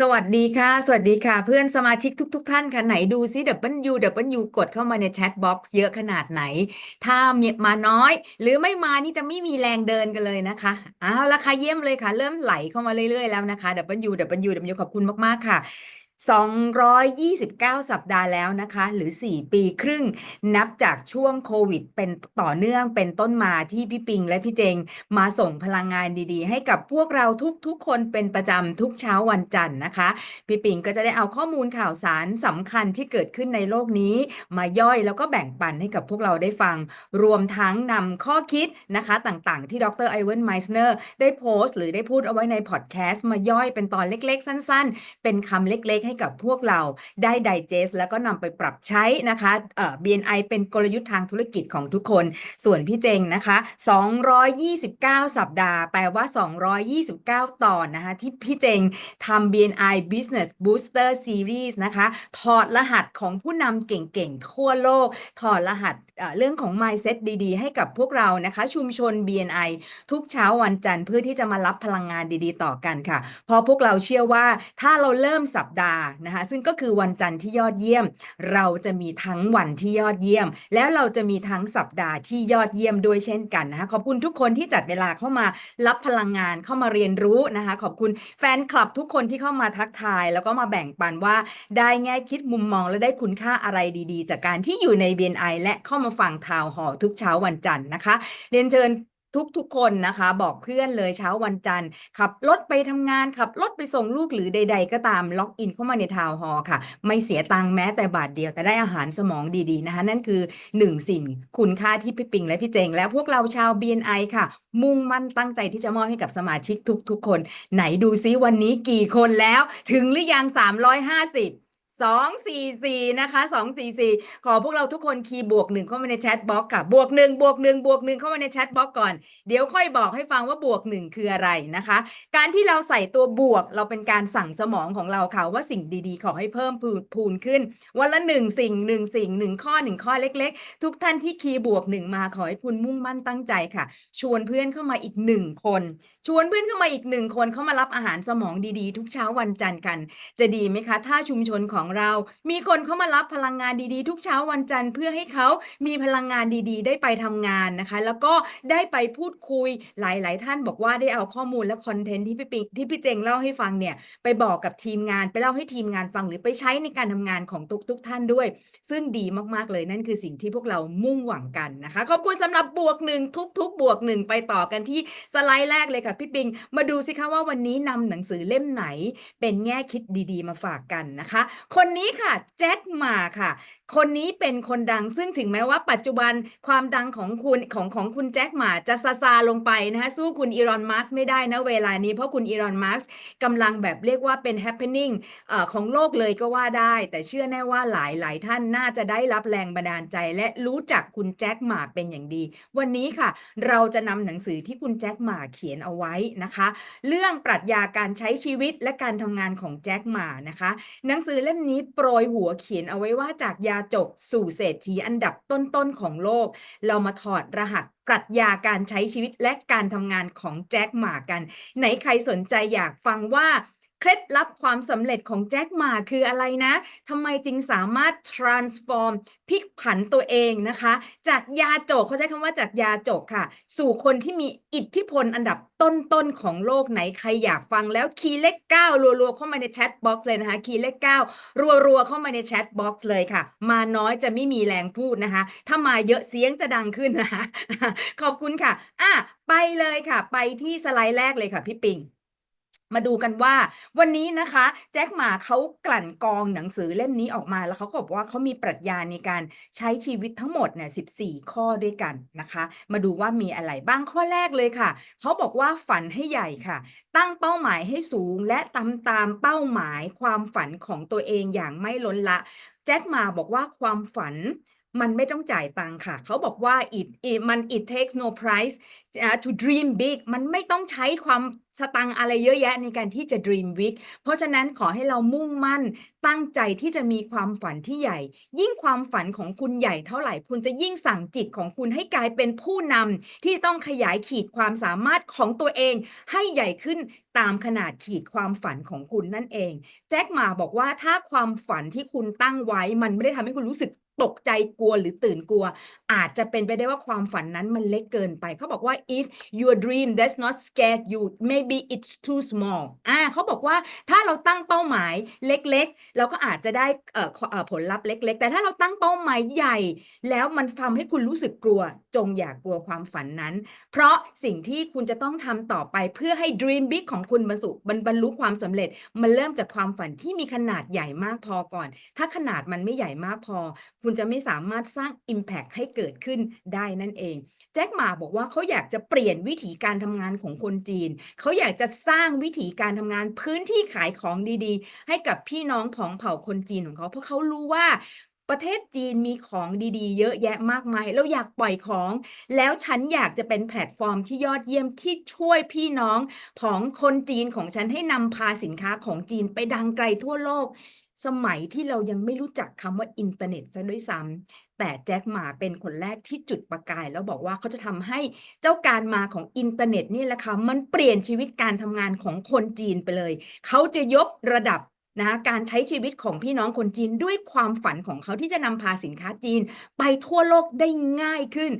สวัสดีค่ะ สวัสดีค่ะ เพื่อนสมาชิกทุกๆทท่านค่ะไหนดูซิ W W กดเข้ามาในแชทบ็อกซ์เยอะขนาดไหน ถ้ามีมาน้อย หรือไม่มานี่จะไม่มีแรงเดินกันเลยนะคะเอาละค่ะเยี่ยมเลยค่ะ เริ่มไหลเข้ามาเรื่อยๆแล้วนะคะ W W W ขอบคุณมากๆค่ะ 229 สัปดาห์แล้วนะคะ หรือ 4 ปีครึ่ง นับจากช่วงโควิด เป็นต่อเนื่องเป็นต้นมาที่พี่ปิงและพี่เจง มาส่งพลังงานดีๆ ให้กับพวกเราทุกๆ คนเป็นประจำทุกเช้าวันจันทร์นะคะ พี่ปิงก็จะได้เอาข้อมูลข่าวสารสำคัญที่เกิดขึ้นในโลกนี้ มาย่อยแล้วก็แบ่งปันให้กับพวกเราได้ฟัง รวมทั้งนำข้อคิดนะคะต่างๆ ที่ดรไอเวนไมส์เนอร์ได้โพสต์ หรือได้พูดเอาไว้ในพอดแคสต์มาย่อยเป็นตอนเล็กๆ สั้น ๆ เป็นคำเล็กๆให้กับพวกเราได้ไดเจสแล้วก็นำไปปรับใช้นะคะเอ่อ BNI เป็นกลยุทธ์ทางธุรกิจของทุกคน ส่วนพี่เจงนะคะ 229 สัปดาห์ แปลว่า 229 ตอนนะคะ ที่พี่เจงทำ BNI Business Booster Series นะคะ ถอดรหัสของผู้นำเก่งๆ ทั่วโลก ถอดรหัสเอ่อเรื่องของ mindset ดีๆ ให้กับพวกเรานะคะ ชุมชน BNI ทุกเช้าวันจันทร์เพื่อที่จะมารับพลังงานดีๆ ต่อกันค่ะ เพราะพวกเราเชื่อว่าถ้าเราเริ่มสัปดาห์นะคะซึ่งก็คือวันจันทร์ที่ยอดเยี่ยม เราจะมีทั้งวันที่ยอดเยี่ยม แล้วเราจะมีทั้งสัปดาห์ที่ยอดเยี่ยมด้วยเช่นกันนะคะขอบคุณทุกคนที่จัดเวลาเข้ามารับพลังงานเข้ามาเรียนรู้นะคะขอบคุณแฟนคลับทุกคนที่เข้ามาทักทาย แล้วก็มาแบ่งปันว่าได้แง่คิดมุมมองและได้คุณค่าอะไรดีๆ จากการที่อยู่ใน BNI และเข้ามาฟังทาวหอทุกเช้าวันจันทร์นะคะเรียนเชิญ ทุกๆคนนะคะ บอกเพื่อนเลยเช้าวันจันทร์ ขับรถไปทำงาน ขับรถไปส่งลูกหรือใด ๆ ก็ตามล็อกอินเข้ามาในทาวน์ฮอลล์ค่ะ ไม่เสียตังค์แม้แต่บาทเดียวแต่ได้อาหารสมองดีๆนะคะ นั่นคือหนึ่งสิ่งคุณค่าที่พี่ปิงและพี่เจง และพวกเราชาว BNI ค่ะ มุ่งมั่นตั้งใจที่จะมอบให้กับสมาชิกทุก ๆ คน ไหนดูซิวันนี้กี่คนแล้ว ถึงหรือยัง350 สองสี่สี่นะคะสองสี่สี่ขอพวกเราทุกคนคีย์บวกหนึ่งเข้ามาในแชทบ็อกค่ะ บวกหนึ่งบวกหนึ่งบวกหนึ่งเข้ามาในแชทบ็อกก่อน เดี๋ยวค่อยบอกให้ฟังว่าบวกหนึ่งคืออะไรนะคะ การที่เราใส่ตัวบวกเราเป็นการสั่งสมองของเราค่ะว่าสิ่งดีๆ ขอให้เพิ่มพูนพูนขึ้น วันละหนึ่งสิ่งหนึ่งสิ่งหนึ่งข้อหนึ่งข้อเล็ก ๆ ทุกท่านที่คีย์บวกหนึ่งมาขอให้คุณมุ่งมั่นตั้งใจค่ะ ชวนเพื่อนเข้ามาอีกหนึ่งคน ชวนเพื่อนเข้ามาอีกหนึ่งคนเข้ามารับอาหารสมองดีๆ ทุกเช้าวันจันทร์กัน จะดีไหมคะ ถ้าชุมชนของเรา มีคนเข้ามารับพลังงานดีๆ ทุกเช้าวันจันทร์เพื่อให้เขามีพลังงานดีๆ ได้ไปทำงานนะคะ แล้วก็ได้ไปพูดคุยหลายๆ ท่านบอกว่าได้เอาข้อมูลและคอนเทนต์ที่พี่ปิงที่พี่เจงเล่าให้ฟังเนี่ยไปบอกกับทีมงานไปเล่าให้ทีมงานฟังหรือไปใช้ในการทำงานของทุกๆท่านด้วย ซึ่งดีมากๆเลยนั่นคือสิ่งที่พวกเรามุ่งหวังกันนะคะขอบคุณสำหรับบวกหนึ่งทุกๆ บวกหนึ่งไปต่อกันที่สไลด์แรกเลยค่ะพี่ปิง มาดูสิคะว่าวันนี้นำหนังสือเล่มไหน เป็นแง่คิดดี ๆ มาฝากกันนะคะคนนี้ค่ะแจ็คหมาค่ะ คนนี้เป็นคนดังซึ่งถึงแม้ว่าปัจจุบันความดังของคุณของของคุณแจ็คหมาจะซาซาลงไปนะคะสู้คุณอีรอนมาร์กไม่ได้นะเวลานี้ เพราะคุณอีรอนมาร์กกำลังแบบเรียกว่าเป็น happening เอ่อของโลกเลยก็ว่าได้ แต่เชื่อแน่ว่าหลายหลายท่านน่าจะได้รับแรงบันดาลใจ และรู้จักคุณแจ็คหมาเป็นอย่างดี วันนี้ค่ะ เราจะนำหนังสือที่คุณแจ็คหมาเขียนเอาไว้นะคะ เรื่องปรัชญาการใช้ชีวิตและการทำงานของแจ็คหมานะคะ หนังสือเล่มนี้โปรยหัวเขียนเอาไว้ว่าจากยาจกสู่เศรษฐีอันดับต้นๆของโลก เรามาถอดรหัสปรัชญาการใช้ชีวิตและการทำงานของแจ็คหมากัน ไหนใครสนใจอยากฟังว่า เคล็ดลับความสำเร็จของแจ็คหมาคืออะไรนะทำไมจึงสามารถ transform พลิกผันตัวเองนะคะ จากยาจกเขาใช้คำว่าจากยาจกค่ะ สู่คนที่มีอิทธิพลอันดับต้นๆของโลกไหนใครอยากฟังแล้วคีย์เลขเก้ารัวๆเข้ามาในแชทบ็อกซ์เลยนะคะคีย์เลขเก้ารัวๆเข้ามาในแชทบ็อกซ์เลยค่ะ มาน้อยจะไม่มีแรงพูดนะคะ ถ้ามาเยอะเสียงจะดังขึ้นนะคะ ขอบคุณค่ะ อะไปเลยค่ะ ไปที่สไลด์แรกเลยค่ะพี่ปิง มาดูกันว่า วันนี้นะคะ แจ็คหมาเขากลั่นกองหนังสือเล่มนี้ออกมาแล้วเขาก็บอกว่าเขามีปรัชญาในการใช้ชีวิตทั้งหมดเนี่ย14ข้อด้วยกันนะคะ มาดูว่ามีอะไรบ้างข้อแรกเลยค่ะ เขาบอกว่าฝันให้ใหญ่ค่ะ ตั้งเป้าหมายให้สูงและตามตามเป้าหมายความฝันของตัวเองอย่างไม่ล้นละ แจ็คหมาบอกว่าความฝัน มันไม่ต้องจ่ายตังค่ะ เขาบอกว่า it it มัน it takes no price to dream big มันไม่ต้องใช้ความสตังอะไรเยอะแยะในการที่จะ dream big เพราะฉะนั้นขอให้เรามุ่งมั่นตั้งใจที่จะมีความฝันที่ใหญ่ ยิ่งความฝันของคุณใหญ่เท่าไหร่ คุณจะยิ่งสั่งจิตของคุณให้กลายเป็นผู้นำที่ต้องขยายขีดความสามารถของตัวเอง ให้ใหญ่ขึ้นตามขนาดขีดความฝันของคุณนั่นเอง แจ็คหมาบอกว่าถ้าความฝันที่คุณตั้งไว้มันไม่ได้ทำให้คุณรู้สึก ตกใจกลัวหรือตื่นกลัว อาจจะเป็นไปได้ว่าความฝันนั้นมันเล็กเกินไป เขาบอกว่า if your dream does not scare you maybe it's too small อ่าเขาบอกว่าถ้าเราตั้งเป้าหมายเล็กๆ เราก็อาจจะได้เอ่อผลลัพธ์เล็ก ๆ แต่ถ้าเราตั้งเป้าหมายใหญ่ แล้วมันทำให้คุณรู้สึกกลัว จงอย่ากกลัวความฝันนั้น เพราะสิ่งที่คุณจะต้องทำต่อไปเพื่อให้ dream big ของคุณบรรลุบรรบรรลุความสำเร็จ มันเริ่มจากความฝันที่มีขนาดใหญ่มากพอก่อน ถ้าขนาดมันไม่ใหญ่มากพอคุณจะไม่สามารถสร้าง Impact ให้เกิดขึ้นได้นั่นเอง แจ็คหมาบอกว่าเขาอยากจะเปลี่ยนวิธีการทำงานของคนจีน เขาอยากจะสร้างวิธีการทำงานพื้นที่ขายของดีๆ ให้กับพี่น้องผองเผ่าคนจีนของเขา เพราะเขารู้ว่าประเทศจีนมีของดีๆ เยอะแยะมากมาย เราอยากปล่อยของ แล้วฉันอยากจะเป็นแพลตฟอร์มที่ยอดเยี่ยมที่ช่วยพี่น้องของคนจีนของฉันให้นำพาสินค้าของจีนไปดังไกลทั่วโลก สมัยที่เรายังไม่รู้จักคำว่าอินเทอร์เน็ตซะด้วยซ้ำแต่แจ็คหมาเป็นคนแรกที่จุดประกาย แล้วบอกว่าเขาจะทำให้เจ้าการมาของอินเทอร์เน็ตนี่แหละค่ะมันเปลี่ยนชีวิตการทำงานของคนจีนไปเลย เขาจะยกระดับนะการใช้ชีวิตของพี่น้องคนจีนด้วยความฝันของเขาที่จะนำพาสินค้าจีน ไปทั่วโลกได้ง่ายขึ้น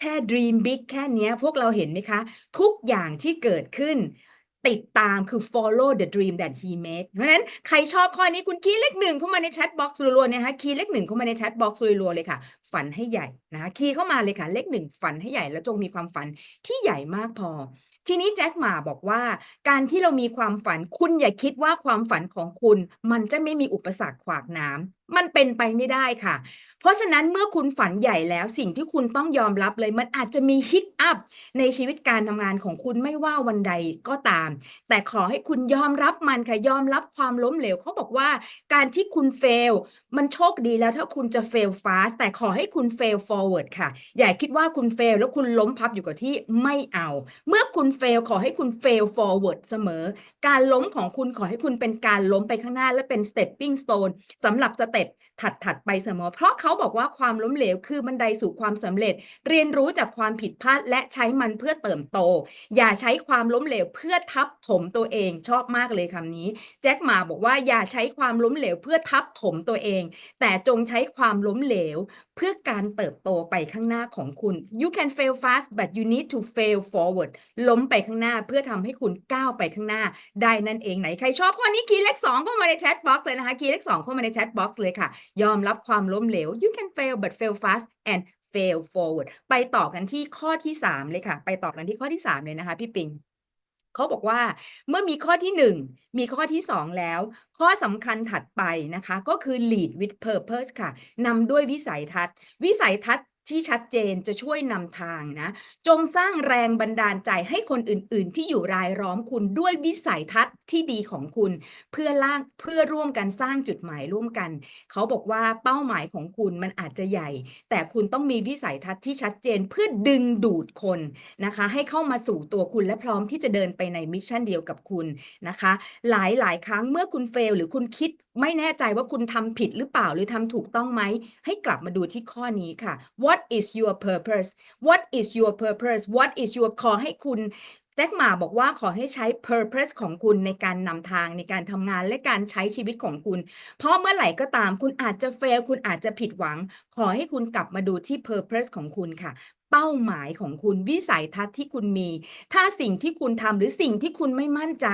แค่ Dream Big แค่เนี้ยพวกเราเห็นไหมคะ ทุกอย่างที่เกิดขึ้น ติดตามคือ follow the dream that he made เพราะฉะนั้นใครชอบข้อนี้คุณคีย์เลขหนึ่งเข้ามาในแชทบ็อกซ์รัวๆนี่ยฮะคีย์เลขหนึ่งเข้ามาในแชทบ็อกซ์รัวๆเลยค่ะ ฝันให้ใหญ่นะคะคีย์เข้ามาเลยค่ะ เลขหนึ่งฝันให้ใหญ่แล้วจงมีความฝันที่ใหญ่มากพอ ทีนี้แจ็คหมาบอกว่า การที่เรามีความฝันคุณอย่าคิดว่าความฝันของคุณ มันจะไม่มีอุปสรรคขวากน้ำ มันเป็นไปไม่ได้ค่ะ เพราะฉะนั้นเมื่อคุณฝันใหญ่แล้วสิ่งที่คุณต้องยอมรับเลย มันอาจจะมีฮิตอัพในชีวิตการทำงานของคุณไม่ว่าวันใดก็ตาม แต่ขอให้คุณยอมรับมันค่ะ ยอมรับความล้มเหลวเขาบอกว่า การที่คุณเฟลมันโชคดีแล้วถ้าคุณจะเฟล fast แต่ขอให้คุณเฟล forward ค่ะ อย่าคิดว่าคุณเฟลแล้วคุณล้มพับอยู่กับที่ไม่เอา เมื่อคุณเฟลขอให้คุณเฟล forward เสมอ การล้มของคุณขอให้คุณเป็นการล้มไปข้างหน้าและเป็น stepping stone สำหรับสเตปถัดถัดๆไปเสมอ เพราะเขาบอกว่าความล้มเหลวคือบันไดสู่ความสำเร็จ เรียนรู้จากความผิดพลาดและใช้มันเพื่อเติมโต อย่าใช้ความล้มเหลวเพื่อทับถมตัวเองชอบมากเลยคำนี้ แจ็คหมาบอกว่าอย่าใช้ความล้มเหลวเพื่อทับถมตัวเอง แต่จงใช้ความล้มเหลว เพื่อการเติบโตไปข้างหน้าของคุณ you can fail fast but you need to fail forward ล้มไปข้างหน้าเพื่อทำให้คุณก้าวไปข้างหน้า ได้นั่นเองไหนใครชอบข้อนี้คีย์เลขสองเข้ามาในแชทบ็อกซ์เลยนะคะคีย์เลขสองเข้ามาในแชทบ็อกซ์เลยค่ะ ยอมรับความล้มเหลว you can fail but fail fast and fail forward ไปต่อกันที่ข้อที่ 3 เลยค่ะ ไปต่อกันที่ข้อที่ 3 เลยนะคะพี่ปิง เขาบอกว่าเมื่อมีข้อที่ 1 มีข้อที่ 2 แล้ว ข้อสำคัญถัดไปนะคะ ก็คือ lead with purpose ค่ะนำด้วยวิสัยทัศน์ วิสัยทัศน์ ที่ชัดเจนจะช่วยนำทางนะ จงสร้างแรงบันดาลใจให้คนอื่น ๆ ที่อยู่รายล้อมคุณด้วยวิสัยทัศน์ที่ดีของคุณ เพื่อล่างเพื่อร่วมกันสร้างจุดหมายร่วมกัน เขาบอกว่าเป้าหมายของคุณมันอาจจะใหญ่ แต่คุณต้องมีวิสัยทัศน์ที่ชัดเจนเพื่อดึงดูดคนนะคะ ให้เข้ามาสู่ตัวคุณและพร้อมที่จะเดินไปในมิชชั่นเดียวกับคุณนะคะ หลายหลายครั้งเมื่อคุณเฟลหรือคุณคิดไม่แน่ใจว่าคุณทำผิดหรือเปล่าหรือทำถูกต้องไหมให้กลับมาดูที่ข้อนี้ค่ะ what What is your purpose what is your purpose what is your ขอให้คุณแจ็คหมาบอกว่าขอให้ใช้ purpose ของคุณในการนำทางในการทำงานและการใช้ชีวิตของคุณ เพราะเมื่อไหร่ก็ตามคุณอาจจะ fail คุณอาจจะผิดหวัง ขอให้คุณกลับมาดูที่ purpose ของคุณค่ะ เป้าหมายของคุณวิสัยทัศน์ที่คุณมี ถ้าสิ่งที่คุณทำหรือสิ่งที่คุณไม่มั่นใจ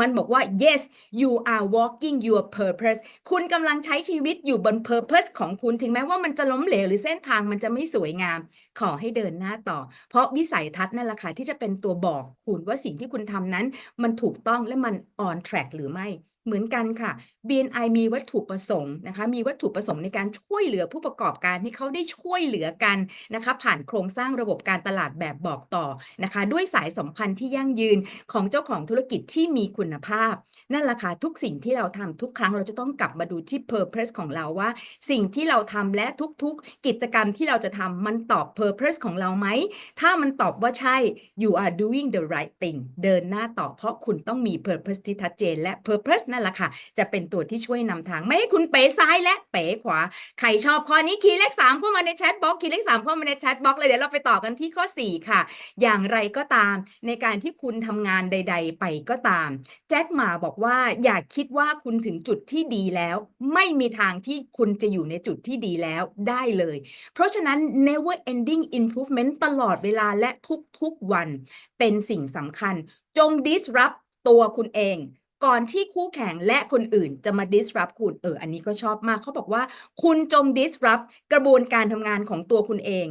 มันบอกว่า yes you are walking your purpose คุณกำลังใช้ชีวิตอยู่บน purpose ของคุณถึงแม้ว่ามันจะล้มเหลวหรือเส้นทางมันจะไม่สวยงาม ขอให้เดินหน้าต่อ เพราะวิสัยทัศน์นั่นแหละค่ะที่จะเป็นตัวบอกคุณว่าสิ่งที่คุณทำนั้น มันถูกต้องและมัน on track หรือไม่ เหมือนกันค่ะ BNI มีวัตถุประสงค์นะคะ มีวัตถุประสงค์ในการช่วยเหลือผู้ประกอบการที่เขาได้ช่วยเหลือกันนะคะ ผ่านโครงสร้างระบบการตลาดแบบบอกต่อนะคะ ด้วยสายสัมพันธ์ที่ยั่งยืนของเจ้าของธุรกิจที่มีคุณภาพ นั่นแหละค่ะทุกสิ่งที่เราทำทุกครั้งเราจะต้องกลับมาดูที่ purpose ของเราว่า สิ่งที่เราทำและทุกๆ กิจกรรมที่เราจะทำมันตอบ purpose ของเราไหมถ้ามันตอบว่าใช่ you are doing the right thing เดินหน้าต่อเพราะคุณต้องมี purpose ที่ชัดเจนและ purpose นั่นแหละค่ะ จะเป็นตัวที่ช่วยนำทาง ไม่ให้คุณเป๋ซ้ายและเป๋ขวา ใครชอบข้อนี้คีย์เลข3เข้ามาในแชทบล็อกคีย์เลข3เข้ามาในแชทบล็อกเลยเดี๋ยวเราไปต่อกันที่ข้อ4ค่ะ อย่างไรก็ตามในการที่คุณทำงานใด ๆ ไปก็ตาม แจ็คหมาบอกว่าอย่าคิดว่าคุณถึงจุดที่ดีแล้ว ไม่มีทางที่คุณจะอยู่ในจุดที่ดีแล้วได้เลย เพราะฉะนั้น never ending improvement ตลอดเวลาและทุกๆวัน เป็นสิ่งสำคัญ จง disrupt ตัวคุณเอง ก่อนที่คู่แข่งและคนอื่นจะมา disrupt คุณ เออ อันนี้ก็ชอบมาก เขาบอกว่า คุณจง disrupt กระบวนการทำงานของตัวคุณเอง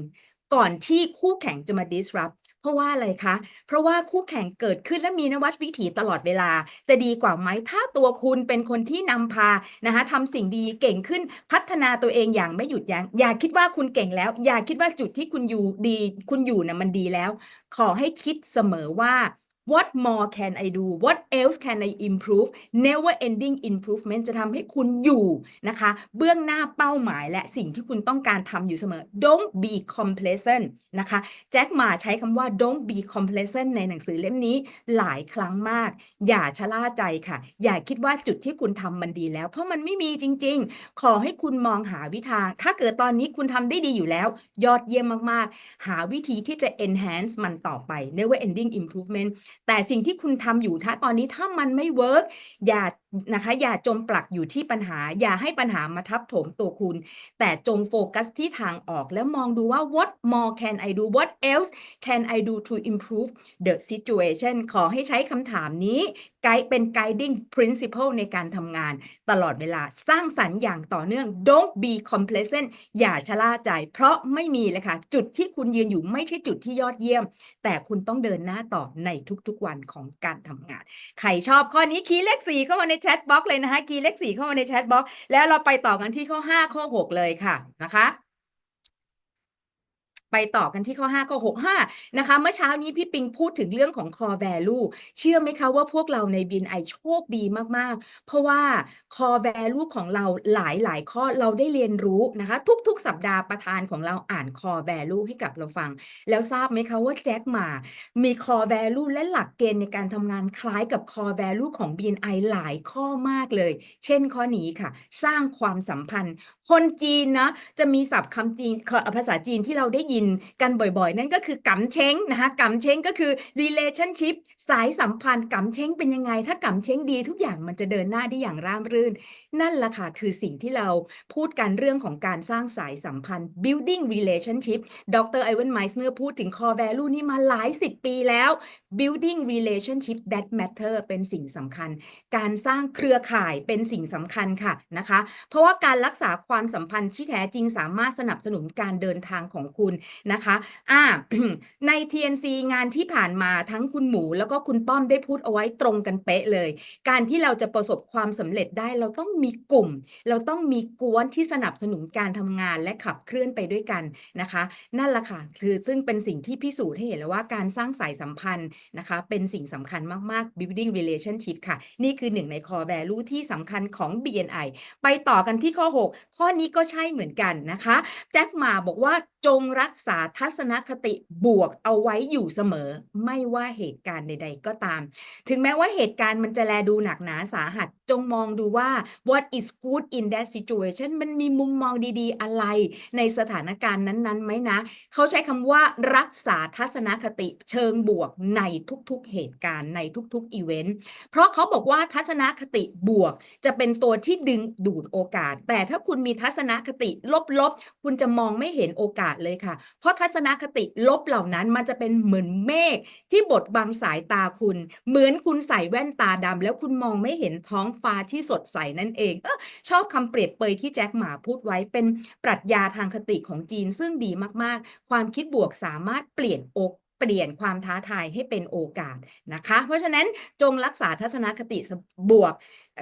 ก่อนที่คู่แข่งจะมา disrupt เพราะว่าอะไรคะ เพราะว่าคู่แข่งเกิดขึ้นและมีนวัตวิถีตลอดเวลา จะดีกว่าไหม ถ้าตัวคุณเป็นคนที่นำพานะคะทำสิ่งดีเก่งขึ้น พัฒนาตัวเองอย่างไม่หยุดยัง้ง อย่าคิดว่าคุณเก่งแล้ว อย่าคิดว่าจุดที่คุณอยู่ดี คุณอยู่นะมันดีแล้ว ขอให้คิดเสมอว่า what more can I do what else can I improve never ending improvement จะทำให้คุณอยู่นะคะ เบื้องหน้าเป้าหมายและสิ่งที่คุณต้องการทำอยู่เสมอ don't be complacent นะคะแจ็คหมาใช้คำว่า don't be complacent ในหนังสือเล่มนี้หลายครั้งมาก อย่าชะล่าใจค่ะ อย่าคิดว่าจุดที่คุณทำมันดีแล้ว เพราะมันไม่มีจริง ๆ ขอให้คุณมองหาวิธีถ้าเกิดตอนนี้คุณทำได้ดีอยู่แล้ว ยอดเยี่ยมมากๆ หาวิธีที่จะ enhance มันต่อไป never ending improvement แต่สิ่งที่คุณทำอยู่ถ้าตอนนี้ถ้ามันไม่เวิร์กอย่านะคะ อย่าจมปลักอยู่ที่ปัญหา อย่าให้ปัญหามาทับถมตัวคุณ แต่จงโฟกัสที่ทางออกแล้วมองดูว่า what more can I do what else can I do to improve the situation ขอให้ใช้คำถามนี้ไกด์เป็น guiding principle ในการทำงาน ตลอดเวลาสร้างสรรค์อย่างต่อเนื่อง don't be complacent อย่าชะล่าใจ เพราะไม่มีเลยค่ะ จุดที่คุณยืนอยู่ไม่ใช่จุดที่ยอดเยี่ยม แต่คุณต้องเดินหน้าต่อในทุกๆวันของการทำงาน ใครชอบข้อนี้คีย์เลข4เข้ามาในชทบ็อกเลยนะคะ คีย์เลข4เข้ามาในแชทบ็อกแล้วเราไปต่อกันที่ข้อ5ข้อ6เลยค่ะนะคะ ไปต่อกันที่ข้อ5ข้อ6 5 นะคะ เมื่อเช้านี้พี่ปิงพูดถึงเรื่องของ core value เชื่อไหมคะว่าพวกเราใน BNI โชคดีมาก ๆ เพราะว่า core value ของเราหลายหลายข้อเราได้เรียนรู้นะคะ ทุก ๆ สัปดาห์ประธานของเราอ่าน core value ให้กับเราฟัง แล้วทราบไหมคะว่าแจ็คมา มี core value และหลักเกณฑ์ในการทำงานคล้ายกับ core value ของ BNI หลายข้อมากเลย เช่นข้อนี้ค่ะ สร้างความสัมพันธ์ คนจีนนะจะมีศัพท์คำจีนภาษาจีนที่เราได้ยินกันบ่อยๆ นั่นก็คือกำเช้งนะคะกำเช้งก็คือ relationship สายสัมพันธ์กำเช้งเป็นยังไง ถ้ากำเช้งดีทุกอย่างมันจะเดินหน้าได้อย่างราบรื่น นั่นแหละค่ะคือสิ่งที่เราพูดกันเรื่องของการสร้างสายสัมพันธ์ building relationship ดรไอเวนไมส์เนอร์พูดถึง core value นี่มาหลายสิบปีแล้ว building relationship that matter เป็นสิ่งสำคัญ การสร้างเครือข่ายเป็นสิ่งสำคัญค่ะนะคะ เพราะว่าการรักษาความสัมพันธ์ที่แท้จริงสามารถสนับสนุนการเดินทางของคุณนะคะอ่าใน TNC งานที่ผ่านมาทั้งคุณหมูแล้วก็คุณป้อมได้พูดเอาไว้ตรงกันเป๊ะเลย การที่เราจะประสบความสำเร็จได้เราต้องมีกลุ่ม เราต้องมีกวนที่สนับสนุนการทำงานและขับเคลื่อนไปด้วยกันนะคะ นั่นแหละค่ะคือซึ่งเป็นสิ่งที่พิสูจน์ให้เห็นแล้วว่าการสร้างสายสัมพันธ์นะคะ เป็นสิ่งสำคัญมาก ๆ building relationship ค่ะ นี่คือหนึ่งใน core value ที่สำคัญของ BNI ไปต่อกันที่ข้อ 6 ข้อนี้ก็ใช่เหมือนกันนะคะแจ็คหมาบอกว่า จงรักษาทัศนคติบวกเอาไว้อยู่เสมอ ไม่ว่าเหตุการณ์ใด ๆ ก็ตาม ถึงแม้ว่าเหตุการณ์มันจะแลดูหนักหนาสาหัส จงมองดูว่า what is good in that situation มันมีมุมมองดีๆ อะไร ในสถานการณ์นั้นๆไหมนะ เขาใช้คำว่ารักษาทัศนคติเชิงบวกในทุกๆเหตุการณ์ในทุกๆอีเวนต์เพราะเขาบอกว่าทัศนคติบวก จะเป็นตัวที่ดึงดูดโอกาส แต่ถ้าคุณมีทัศนคติลบๆ คุณจะมองไม่เห็นโอกาสเลยค่ะ เพราะทัศนคติลบเหล่านั้นมันจะเป็นเหมือนเมฆที่บดบังสายตาคุณ เหมือนคุณใส่แว่นตาดำแล้วคุณมองไม่เห็นท้องฟ้าที่สดใสนั่นเองเออชอบคำเปรียบเปยที่แจ็คหมาพูดไว้เป็นปรัชญาทางคติของจีนซึ่งดีมากๆ ความคิดบวกสามารถเปลี่ยนโอก เปลี่ยนความท้าทายให้เป็นโอกาสนะคะ เพราะฉะนั้นจงรักษาทัศนคติบวก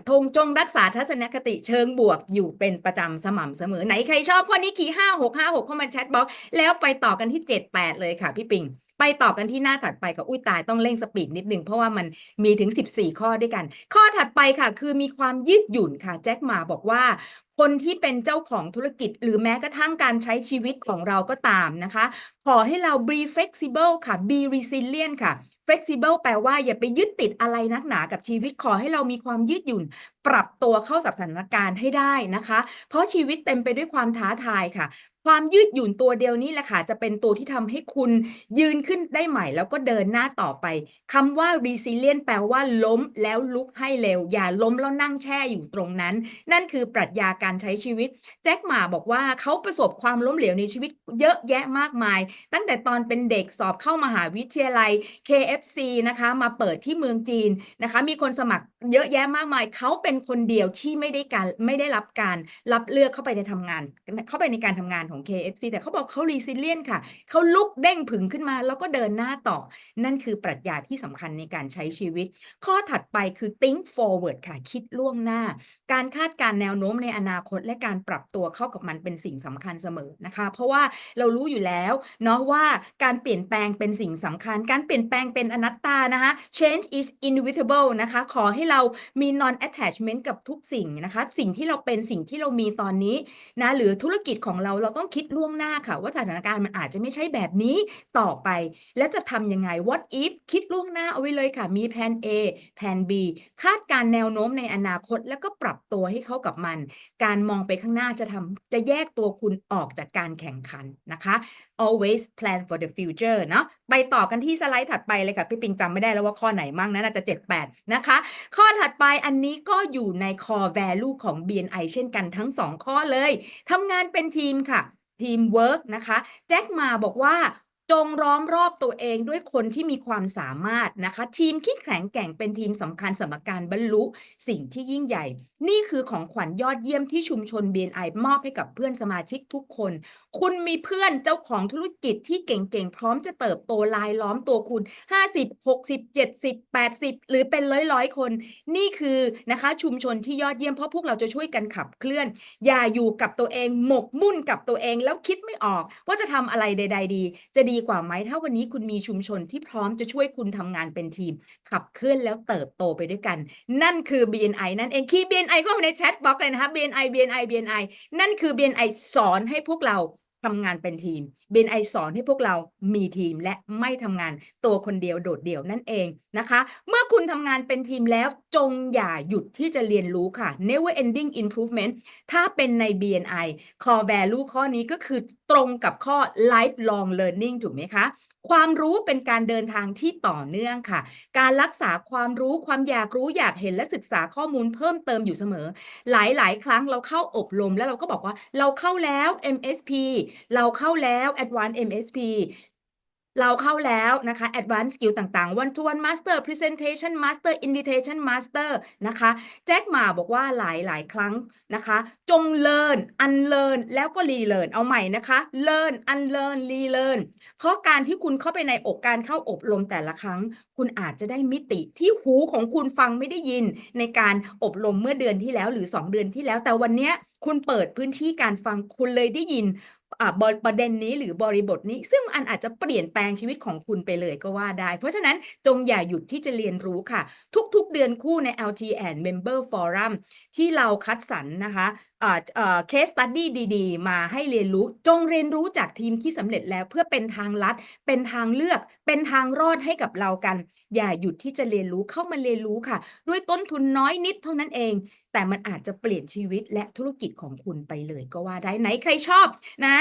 ทงจงรักษาทัศนคติเชิงบวกอยู่เป็นประจำสม่ำเสมอไหนใครชอบข้อนี้ขี่ห้าหกห้าหกเข้ามาแชทบ็อกแล้วไปต่อกันที่เจ็ดแปดเลยค่ะพี่ปิง ไปต่อกันที่หน้าถัดไปกับอุ้ยตายต้องเร่งสปีดนิดนึง เพราะว่ามันมีถึง 14 ข้อด้วยกัน ข้อถัดไปค่ะ คือมีความยืดหยุ่นค่ะแจ็คมาบอกว่า คนที่เป็นเจ้าของธุรกิจ หรือแม้กระทั่งการใช้ชีวิตของเราก็ตามนะคะ ขอให้เรา be flexible ค่ะ be resilient ค่ะ flexible แปลว่าอย่าไปยึดติดอะไรนักหนากับชีวิตขอให้เรามีความยืดหยุ่น ปรับตัวเข้าสับสถานการณ์ให้ได้นะคะ เพราะชีวิตเต็มไปด้วยความท้าทายค่ะ ความยืดหยุ่นตัวเดียวนี้แหละค่ะจะเป็นตัวที่ทำให้คุณยืนขึ้นได้ใหม่ แล้วก็เดินหน้าต่อไปคำว่า resilient แปลว่าล้มแล้วลุกให้เร็ว อย่าล้มแล้วนั่งแช่อยู่ตรงนั้น นั่นคือปรัชญาการใช้ชีวิต แจ็คหมาบอกว่าเขาประสบความล้มเหลวในชีวิตเยอะแยะมากมาย ตั้งแต่ตอนเป็นเด็กสอบเข้ามหาวิทยาลัย KFC นะคะมาเปิดที่เมืองจีนนะคะ มีคนสมัครเยอะแยะมากมาย เขาเป็นคนเดียวที่ไม่ได้การไม่ได้รับการรับเลือกเข้าไปในทำงาน เข้าไปในการทำงานของ KFC แต่เขาบอกเขา resilient ค่ะ เขาลุกเด้งผึ่งขึ้นมา แล้วก็เดินหน้าต่อ นั่นคือปรัชญาที่สำคัญในการใช้ชีวิต ข้อถัดไปคือ think forward ค่ะ คิดล่วงหน้า การคาดการณ์แนวโน้มในอนาคตและการปรับตัวเข้ากับมันเป็นสิ่งสำคัญเสมอนะคะ เพราะว่าเรารู้อยู่แล้วเนาะว่าการเปลี่ยนแปลงเป็นสิ่งสำคัญ การเปลี่ยนแปลงเป็นอนัตตานะคะ change is inevitable นะคะ ขอให้เรามี non attachment กับทุกสิ่งนะคะ สิ่งที่เราเป็นสิ่งที่เรามีตอนนี้นะ หรือธุรกิจของเราเราต้องคิดล่วงหน้าค่ะว่าสถานการณ์มันอาจจะไม่ใช่แบบนี้ต่อไป แล้วจะทำยังไง what if คิดล่วงหน้าเอาไว้เลยค่ะ มีแผน A แผน B คาดการแนวโน้มในอนาคต แล้วก็ปรับตัวให้เข้ากับมัน การมองไปข้างหน้าจะทำจะแยกตัวคุณออกจากการแข่งขันนะคะ always plan for the future เนาะไปต่อกันที่สไลด์ถัดไปเลยค่ะพี่ปิงจำไม่ได้แล้วว่าข้อไหนมั่งนะน่าจะ 7 8 นะคะ ข้อถัดไปอันนี้ก็อยู่ใน core value ของ BNI เช่นกันทั้ง 2 ข้อเลยทำงานเป็นทีมค่ะ ทีมเวิร์กนะคะ แจ็คมาบอกว่า จงล้อมรอบตัวเองด้วยคนที่มีความสามารถนะคะ ทีมที่แข็งแกร่งเป็นทีมสำคัญสำหรับการบรรลุสิ่งที่ยิ่งใหญ่ นี่คือของขวัญยอดเยี่ยมที่ชุมชน BNI มอบให้กับเพื่อนสมาชิกทุกคน คุณมีเพื่อนเจ้าของธุรกิจที่เก่งๆ พร้อมจะเติบโตลายล้อมตัวคุณ 50 60 70 80 หรือเป็นร้อยๆ คน นี่คือนะคะชุมชนที่ยอดเยี่ยมเพราะพวกเราจะช่วยกันขับเคลื่อน อย่าอยู่กับตัวเองหมกมุ่นกับตัวเองแล้วคิดไม่ออกว่าจะทำอะไรใด ๆ ดี จะดีีกว่าไหม ถ้าวันนี้คุณมีชุมชนที่พร้อมจะช่วยคุณทำงานเป็นทีม ขับเคลื่อนแล้วเติบโตไปด้วยกัน นั่นคือ BNI นั่นเองคีย์ BNI ก็มาในแชทบ็อกเลยนะคะ BNI BNI BNI นั่นคือ BNI สอนให้พวกเรา ทำงานเป็นทีม BNI สอนให้พวกเรามีทีมและไม่ทำงานตัวคนเดียวโดดเดี่ยวนั่นเองนะคะ เมื่อคุณทำงานเป็นทีมแล้วจงอย่าหยุดที่จะเรียนรู้ค่ะ never ending improvement ถ้าเป็นใน BNI core value ข้อนี้ก็คือตรงกับข้อ lifelong learning ถูกไหมคะ ความรู้เป็นการเดินทางที่ต่อเนื่องค่ะ การรักษาความรู้ความอยากรู้อยากเห็นและศึกษาข้อมูลเพิ่มเติมอยู่เสมอ หลาย ๆ ครั้งเราเข้าอบรมแล้วเราก็บอกว่าเราเข้าแล้ว MSP เราเข้าแล้ว Advanced MSP เราเข้าแล้วนะคะ Advanced Skill ต่างๆ One to One Master Presentation Master Invitation Master นะคะ แจ็คหมาบอกว่าหลายๆครั้งนะคะ จง learn unlearn แล้วก็ relearn เอาใหม่นะคะ learn unlearn relearn เพราะการที่คุณเข้าไปในอกการเข้าอบรมแต่ละครั้ง คุณอาจจะได้มิติที่หูของคุณฟังไม่ได้ยิน ในการอบรมเมื่อเดือนที่แล้วหรือ 2 เดือนที่แล้ว แต่วันนี้คุณเปิดพื้นที่การฟังคุณเลยได้ยิน ประเด็นนี้หรือบริบทนี้ ซึ่งอันอาจจะเปลี่ยนแปลงชีวิตของคุณไปเลยก็ว่าได้ เพราะฉะนั้นจงอย่าหยุดที่จะเรียนรู้ค่ะ ทุกๆเดือนคู่ใน LT and Member Forum ที่เราคัดสรรนะคะอ่าเอ่อ case study ดีๆ มาให้เรียนรู้จงเรียนรู้จากทีมที่สำเร็จแล้วเพื่อเป็นทางลัด เป็นทางเลือก เป็นทางรอดให้กับเรากัน อย่าหยุดที่จะเรียนรู้เข้ามาเรียนรู้ค่ะ ด้วยต้นทุนน้อยนิดเท่านั้นเอง แต่มันอาจจะเปลี่ยนชีวิตและธุรกิจของคุณไปเลยก็ว่าได้ไหนใครชอบนะ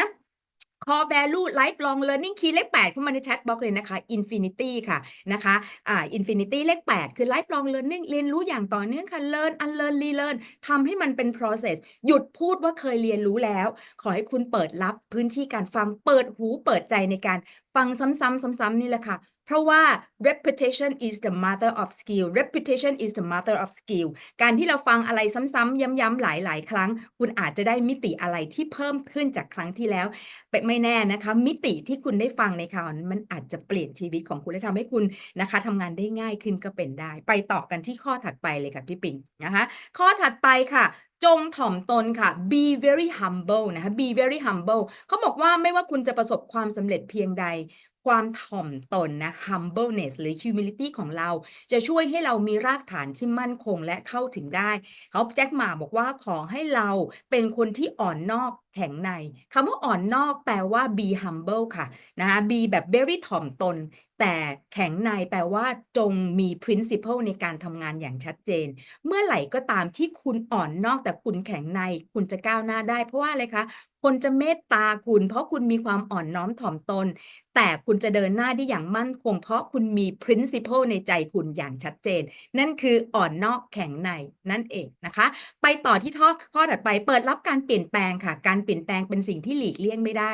core value lifelong learning key เลข8เข้ามาในแชทบ็อกเลยนะคะ infinity ค่ะนะคะอ่า infinity เลข 8 คือ lifelong learning เรียนรู้อย่างต่อเนื่องค่ะ learn unlearn relearn ทำให้มันเป็น process หยุดพูดว่าเคยเรียนรู้แล้ว ขอให้คุณเปิดรับพื้นที่การฟัง เปิดหูเปิดใจในการฟังซ้ำๆซ้ำๆนี่แหละค่ะ เพราะว่า repetition is the mother of skill repetition is the mother of skill การที่เราฟังอะไรซ้ำๆย้ำๆหลาย ๆ ครั้ง คุณอาจจะได้มิติอะไรที่เพิ่มขึ้นจากครั้งที่แล้วเป็นไม่แน่นะคะ มิติที่คุณได้ฟังในคราวนั้นมันอาจจะเปลี่ยนชีวิตของคุณและทำให้คุณนะคะทำงานได้ง่ายขึ้นก็เป็นได้ ไปต่อกันที่ข้อถัดไปเลยค่ะพี่ปิงนะคะข้อถัดไปค่ะจงถ่อมตนค่ะ be very humble นะคะ be very humble เขาบอกว่าไม่ว่าคุณจะประสบความสำเร็จเพียงใด ความถ่อมตนนะ humbleness หรือ humility ของเรา จะช่วยให้เรามีรากฐานที่มั่นคงและเข้าถึงได้ เขาแจ็คหมาบอกว่าขอให้เราเป็นคนที่อ่อนนอกแข็งในคำว่าอ่อนนอกแปลว่า be humble ค่ะนะคะ be แบบ very ถ่อมตนแต่แข็งในแปลว่าจงมี principle ในการทำงานอย่างชัดเจน เมื่อไหร่ก็ตามที่คุณอ่อนนอกแต่คุณแข็งใน คุณจะก้าวหน้าได้ เพราะว่าอะไรคะ คนจะเมตตาคุณ เพราะคุณมีความอ่อนน้อมถ่อมตน แต่คุณจะเดินหน้าได้อย่างมั่นคง เพราะคุณมี principle ในใจคุณอย่างชัดเจน นั่นคืออ่อนนอกแข็งในนั่นเองนะคะ ไปต่อที่ข้อข้อถัดไปเปิดรับการเปลี่ยนแปลงค่ะ การเปลี่ยนแปลงเป็นสิ่งที่หลีกเลี่ยงไม่ได้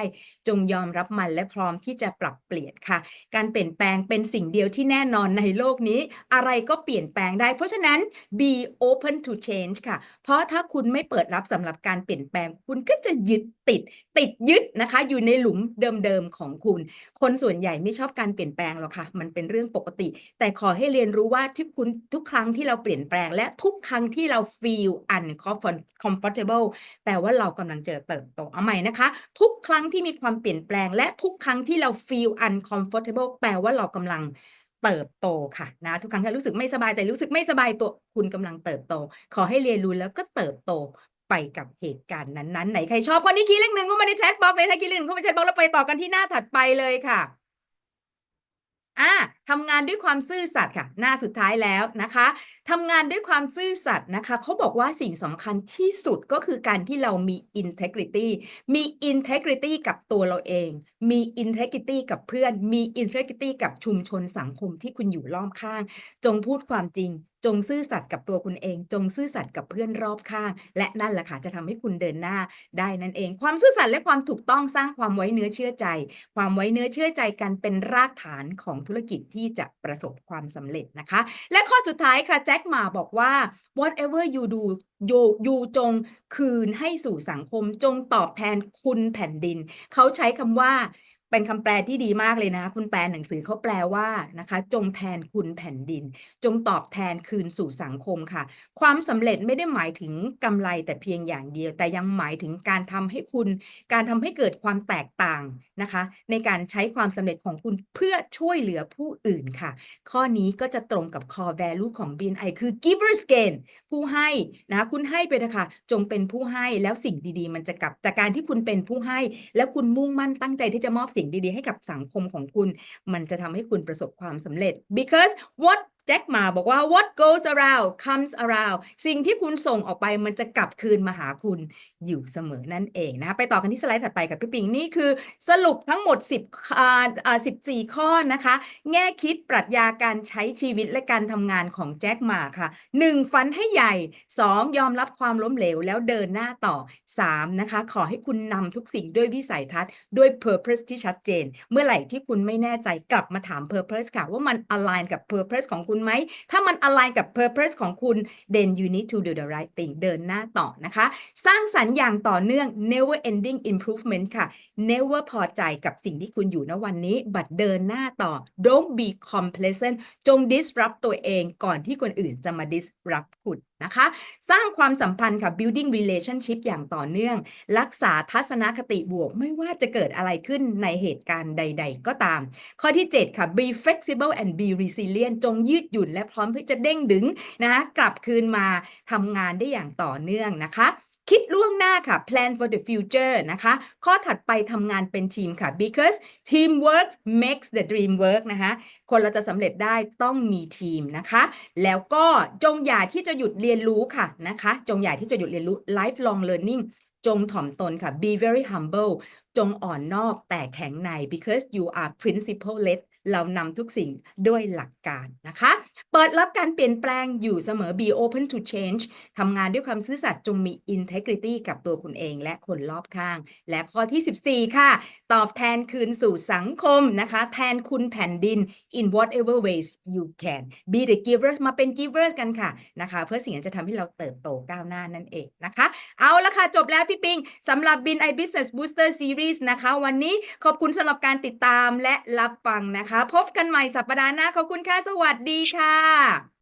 จงยอมรับมันและพร้อมที่จะปรับเปลี่ยนค่ะ การเปลี่ยนแปลงเป็นสิ่งเดียวที่แน่นอนในโลกนี้ อะไรก็เปลี่ยนแปลงได้ เพราะฉะนั้น be open to change ค่ะ เพราะถ้าคุณไม่เปิดรับสำหรับการเปลี่ยนแปลง คุณก็จะยึดติด ติดยึดนะคะ อยู่ในหลุมเดิมๆของคุณ คนส่วนใหญ่ไม่ชอบการเปลี่ยนแปลงหรอกค่ะ มันเป็นเรื่องปกติ แต่ขอให้เรียนรู้ว่าทุกคุณทุกครั้งที่เราเปลี่ยนแปลง และทุกครั้งที่เรา feel uncomfortable แปลว่าเรากำลังเจอเติบโตเอาใหม่นะคะ ทุกครั้งที่มีความเปลี่ยนแปลง และทุกครั้งที่เรา feel uncomfortable แปลว่าเรากำลังเติบโตค่ะนะทุกครั้งที่รู้สึกไม่สบายใจรู้สึกไม่สบายตัวคุณกำลังเติบโต ขอให้เรียนรู้แล้วก็เติบโตไปกับเหตุการณ์นั้นๆไหนใครชอบคนนี้คีเลขหนึ่งเข้ามาในแชทบ็อกเลยนะคีเลขหนึ่งเข้ามาในแชทบ็อกแล้วไปต่อกันที่หน้าถัดไปเลยค่ะอ่า ทำงานด้วยความซื่อสัตย์ค่ะ หน้าสุดท้ายแล้วนะคะทำงานด้วยความซื่อสัตย์นะคะเขาบอกว่าสิ่งสำคัญที่สุดก็คือการที่เรามี integrity มี integrity กับตัวเราเอง มี integrity กับเพื่อน มี integrity กับชุมชนสังคมที่คุณอยู่ล้อมข้าง จงพูดความจริง จงซื่อสัตย์กับตัวคุณเอง จงซื่อสัตย์กับเพื่อนรอบข้าง และนั่นแหละค่ะจะทำให้คุณเดินหน้าได้นั่นเอง ความซื่อสัตย์และความถูกต้องสร้างความไว้เนื้อเชื่อใจ ความไว้เนื้อเชื่อใจกันเป็นรากฐานของธุรกิจที่จะประสบความสำเร็จนะคะ และข้อสุดท้ายค่ะแจ็คหมาบอกว่า whatever you do you you จงคืนให้สู่สังคมจงตอบแทนคุณแผ่นดิน เขาใช้คำว่า เป็นคำแปลที่ดีมากเลยนะ คุณแปลหนังสือเขาแปลว่านะคะ จงแทนคุณแผ่นดิน จงตอบแทนคืนสู่สังคมค่ะ ความสำเร็จไม่ได้หมายถึงกำไรแต่เพียงอย่างเดียว แต่ยังหมายถึงการทำให้คุณ การทำให้เกิดความแตกต่างนะคะ ในการใช้ความสำเร็จของคุณเพื่อช่วยเหลือผู้อื่นค่ะ ข้อนี้ก็จะตรงกับ core value ของ BNI คือ givers gain ผู้ให้นะคุณให้ไปนะคะจงเป็นผู้ให้แล้วสิ่งดีๆ มันจะกลับจากการที่คุณเป็นผู้ให้ แล้วคุณมุ่งมั่นตั้งใจที่จะมอบสิ่งิ่งดีๆ ให้กับสังคมของคุณ มันจะทำให้คุณประสบความสำเร็จ because what แจ็คมาบอกว่า what goes around comes around สิ่งที่คุณส่งออกไปมันจะกลับคืนมาหาคุณอยู่เสมอนั่นเองนะคะไปต่อกันที่สไลด์ถัดไปกับพี่ปิงนี่คือสรุปทั้งหมด 10อ่าอ่า14 ข้อนะคะ แง่คิดปรัชญาการใช้ชีวิตและการทำงานของแจ็คหมาค่ะ 1. ฝันให้ใหญ่ 2. ยอมรับความล้มเหลวแล้วเดินหน้าต่อ 3. นะคะ ขอให้คุณนำทุกสิ่งด้วยวิสัยทัศน์ ด้วย purpose ที่ชัดเจน เมื่อไหร่ที่คุณไม่แน่ใจกลับมาถาม purpose ค่ะว่ามัน align กับ purpose ของคุณไหม ถ้ามันอะไรกับ purpose ของคุณ then you need to do the right thing เดินหน้าต่อนะคะ สร้างสรรค์อย่างต่อเนื่อง never ending improvement ค่ะ never พอใจกับสิ่งที่คุณอยู่ณวันนี้บัดเดินหน้าต่อ don't be complacent จง disrupt ตัวเองก่อนที่คนอื่นจะมา disrupt คุณ นะคะ สร้างความสัมพันธ์ค่ะ building relationship อย่างต่อเนื่อง รักษาทัศนคติบวก ไม่ว่าจะเกิดอะไรขึ้นในเหตุการณ์ใด ๆ ก็ตาม ข้อที่ 7 ค่ะ be flexible and be resilient จงยืดหยุ่นและพร้อมที่จะเด้งดึงนะคะกลับคืนมาทำงานได้อย่างต่อเนื่องนะคะ คิดล่วงหน้าค่ะ plan for the future นะคะ ข้อถัดไปทำงานเป็นทีมค่ะ because teamwork makes the dream work นะคะคนเราจะสำเร็จได้ต้องมีทีมนะคะ แล้วก็จงอย่าที่จะหยุดเรียนรู้ค่ะนะคะ จงอย่าที่จะหยุดเรียนรู้ lifelong learning จงถ่อมตนค่ะ be very humble จงอ่อนนอกแต่แข็งใน because you are principle led เรานำทุกสิ่งด้วยหลักการนะคะ เปิดรับการเปลี่ยนแปลงอยู่เสมอ be open to change ทำงานด้วยความซื่อสัตย์จงมี integrity กับตัวคุณเองและคนรอบข้าง และข้อที่ 14 ค่ะ ตอบแทนคืนสู่สังคมนะคะ แทนคุณแผ่นดิน in whatever ways you can be the giver มาเป็น givers กันค่ะนะคะ เพื่อสิ่งนั้นจะทำให้เราเติบโตก้าวหน้านั่นเองนะคะ เอาละค่ะ จบแล้วพี่ปิงสำหรับ Bin i Business Booster Series นะคะ วันนี้ขอบคุณสำหรับการติดตามและรับฟังนะคะพบกันใหม่สัปดาห์หน้าขอบคุณค่ะ สวัสดีค่ะ